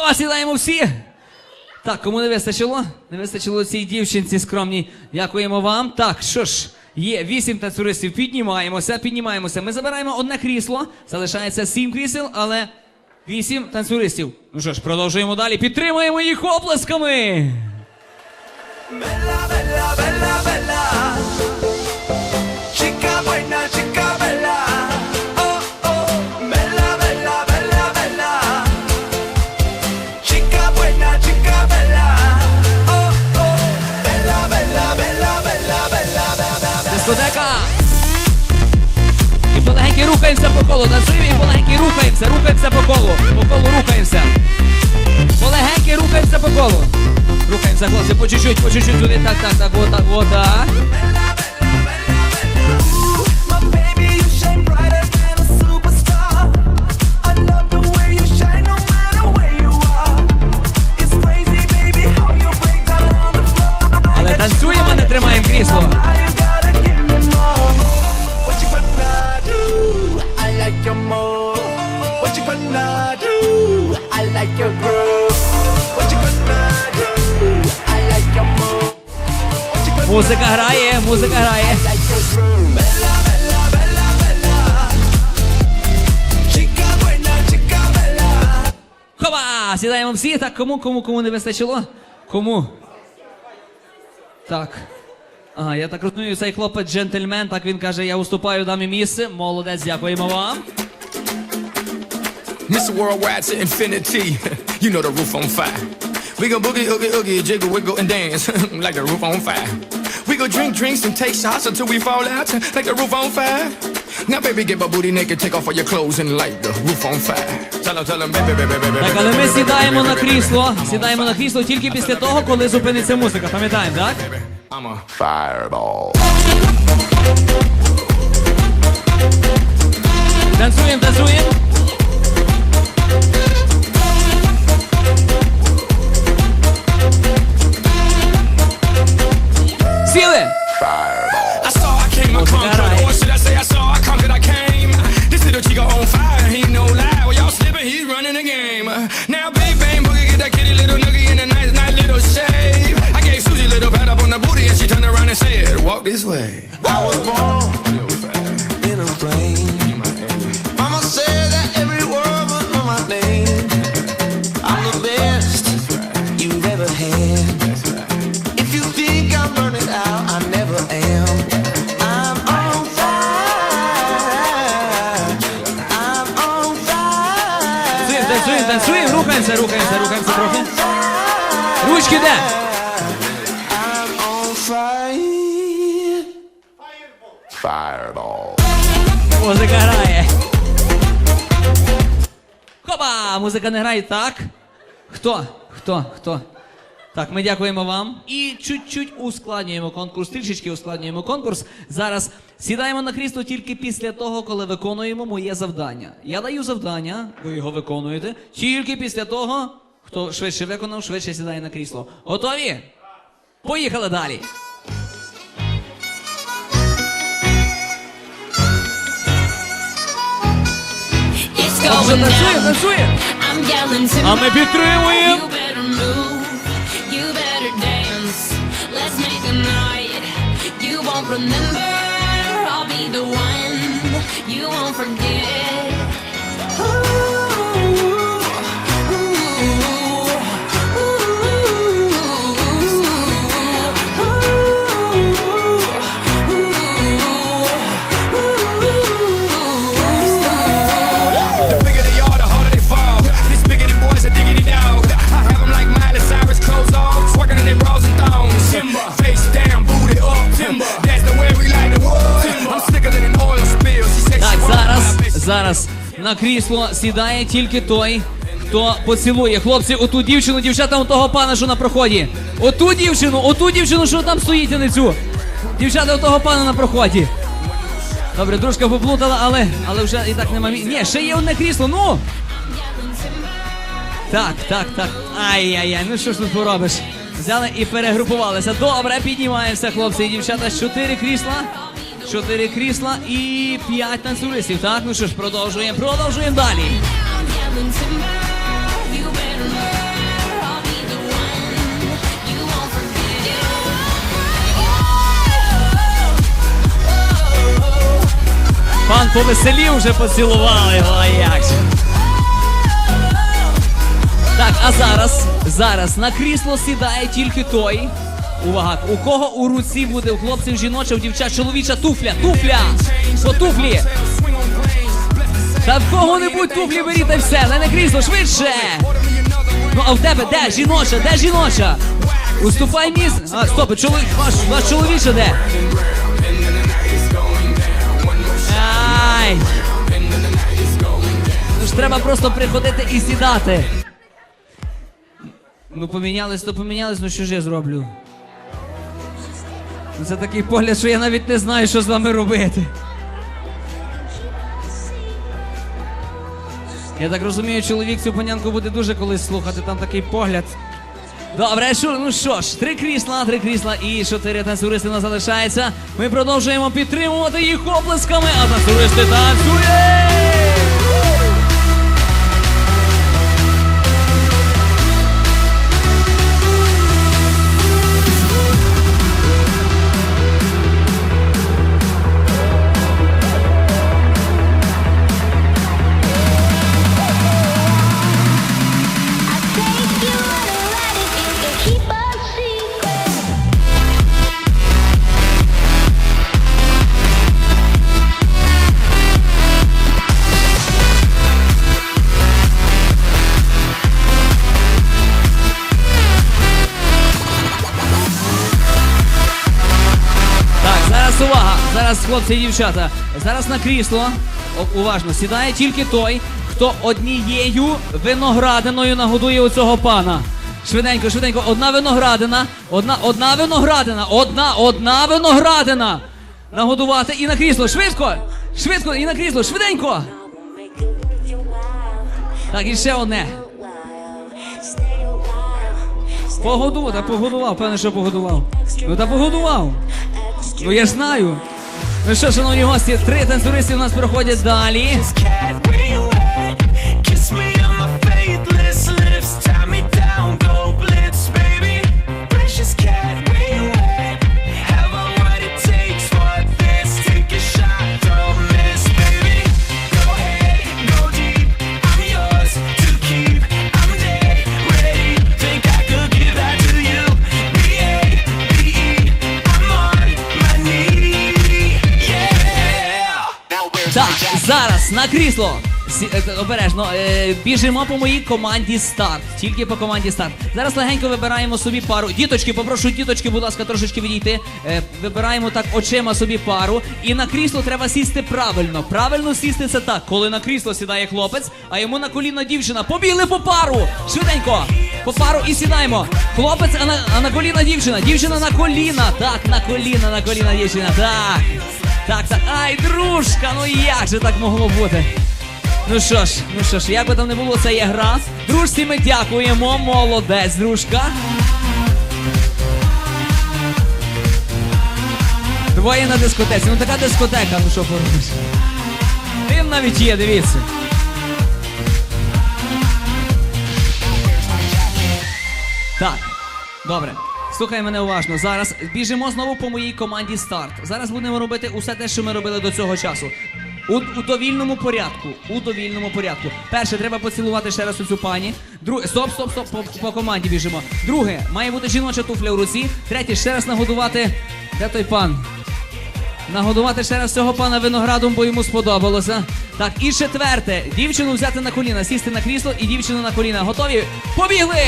Хова, сідаємо всі. Так, кому не вистачило? Не вистачило цій дівчинці скромній. Дякуємо вам. Так, що ж, є вісім танцюристів. Піднімаємося, піднімаємося. Ми забираємо одне крісло. Залишається сім крісел, але вісім танцюристів. Ну що ж, продовжуємо далі. Підтримуємо їх оплесками. Bella. І полегеньки рухаємося по колу. Танцюємо і полегеньки рухаємося, рухаємося по колу. По колу рухаємося. Полегеньки рухаємося по колу. Рухаємося, хлопці, по чуть-чуть, по чуть-чуть туди. Так, так, так, от так, Музика грає, музика грає. Сідаємо всі. Так, кому, кому, кому не вистачило? Кому? Так. Ага, я так розумію, цей хлопець джентльмен, так він каже, я уступаю дамі місце. Молодець, дякуємо вам. Mr. Worldwide to infinity. you know the roof on fire. We go boogie, oogie, oogie, jiggle, wiggle, and dance like the roof on fire. We go drink drinks and take shots until we fall out like the roof on fire. Now, baby, get my booty naked, take off all your clothes and light the roof on fire. Tell him, tell him, baby, baby, baby, Так, але ми сідаємо на крісло. Сідаємо на крісло тільки після того, коли зупиниться музика. Пам'ятаємо, так? baby. I'm a fireball. Танцюємо, танцюємо. Музика грає. Хопа! Музика не грає так. Хто? Хто? Хто? Так, ми дякуємо вам. І чуть-чуть ускладнюємо конкурс, трішечки ускладнюємо конкурс. Зараз сідаємо на крісло тільки після того, коли виконуємо моє завдання. Я даю завдання, ви його виконуєте. Тільки після того, хто швидше виконав, швидше сідає на крісло. Готові? Поїхали далі. It's Вже going танцюємо, down. танцюємо. I'm yelling to А ми підтримуємо. You better move. You better dance. Let's make a night. You won't remember. I'll be the one. You won't forget. Зараз, на крісло сідає тільки той, хто поцілує. Хлопці, оту дівчину, дівчата, у того пана, що на проході. Оту дівчину, оту дівчину, що там стоїть, а не цю. Дівчата, у того пана на проході. Добре, дружка поплутала, але, але вже і так нема. Ні, ще є одне крісло, ну! Так, так, так. Ай-яй-яй, ну що ж тут поробиш? Взяли і перегрупувалися. Добре, піднімаємося, хлопці і дівчата. Чотири крісла. Чотири крісла і п'ять танцюристів. Так, ну що ж, продовжуємо, продовжуємо далі. Пан повеселів вже поцілували. його, а як же. Так, а зараз, зараз на крісло сідає тільки той. Увага, у кого у руці буде у хлопців жіноча, у дівчат чоловіча туфля, туфля! По туфлі! Та в кого-небудь туфлі беріть все, не крісло, швидше! Ну а в тебе де жіноча, де жіноча? Уступай місце. А, стоп, чоловік, ваш, ваш чоловіча де? Ай! Ну ж треба просто приходити і сідати. Ну помінялись, то помінялись, ну що ж я зроблю? Ну, Це такий погляд, що я навіть не знаю, що з вами робити. Я так розумію, чоловік цю панянку буде дуже колись слухати, там такий погляд. Добре, що, ну що ж, три крісла, три крісла і чотири танцюристи нас залишається. Ми продовжуємо підтримувати їх оплесками, а танцюристи танцюють! Зараз хлопці і дівчата. Зараз на крісло. уважно, сідає тільки той, хто однією виноградиною нагодує оцього пана. Швиденько, швиденько, одна виноградина, одна, одна виноградина, одна, одна виноградина. Нагодувати і на крісло. Швидко! Швидко, і на крісло, швиденько! Так, і ще одне. Погодував, та погодував, певне, що погодував. Ну та погодував. Ну я знаю. Ну що, шановні гості, три танцюристи у нас проходять далі. Так, зараз на крісло. Сі- е, Обережно, е, біжимо по моїй команді старт. Тільки по команді старт. Зараз легенько вибираємо собі пару. Діточки, попрошу діточки, будь ласка, трошечки відійти. Е, вибираємо так очима собі пару. І на крісло треба сісти правильно. Правильно сісти це так, коли на крісло сідає хлопець, а йому на коліно дівчина. Побігли по пару! Швиденько! По пару і сідаємо. Хлопець, а на, а на коліна дівчина. Дівчина на коліна. Так, на коліна, на коліна дівчина. Так. Так, так. Ай, дружка, ну як же так могло бути? Ну що ж, ну що ж, як би там не було, це є гра. Дружці ми дякуємо, молодець, дружка. Двоє на дискотеці. Ну така дискотека, ну що поробиш. Тим навіть є, дивіться. Так, добре. Слухай мене уважно. Зараз біжимо знову по моїй команді старт. Зараз будемо робити усе те, що ми робили до цього часу. У, у довільному порядку. У довільному порядку. Перше, треба поцілувати ще раз цю пані. Друге, стоп, стоп, стоп, по, по команді біжимо. Друге, має бути жіноча туфля в руці. Третє, ще раз нагодувати. Де той пан? Нагодувати ще раз цього пана виноградом, бо йому сподобалося. Так, і четверте, дівчину взяти на коліна, сісти на крісло і дівчину на коліна. Готові? Побігли!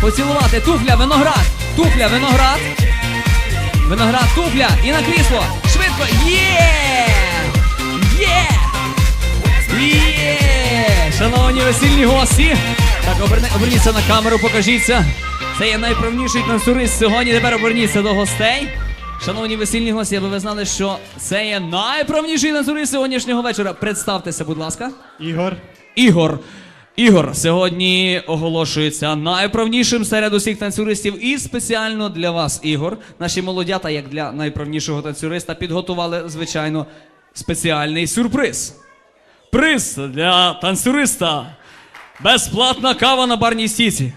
Поцілувати туфля, виноград, туфля, виноград. Виноград, туфля і на крісло. Швидко. Є! Є! Є! Шановні весільні гості. Так, оберне, оберніться на камеру, покажіться. Це є найправніший танцюрист сьогодні. Тепер оберніться до гостей. Шановні весільні гості, аби ви знали, що це є найправніший танцюрист сьогоднішнього вечора. Представтеся, будь ласка. Ігор. Ігор. Ігор сьогодні оголошується найправнішим серед усіх танцюристів. І спеціально для вас, Ігор, наші молодята, як для найправнішого танцюриста, підготували, звичайно, спеціальний сюрприз. Приз для танцюриста. Безплатна кава на барній стіці.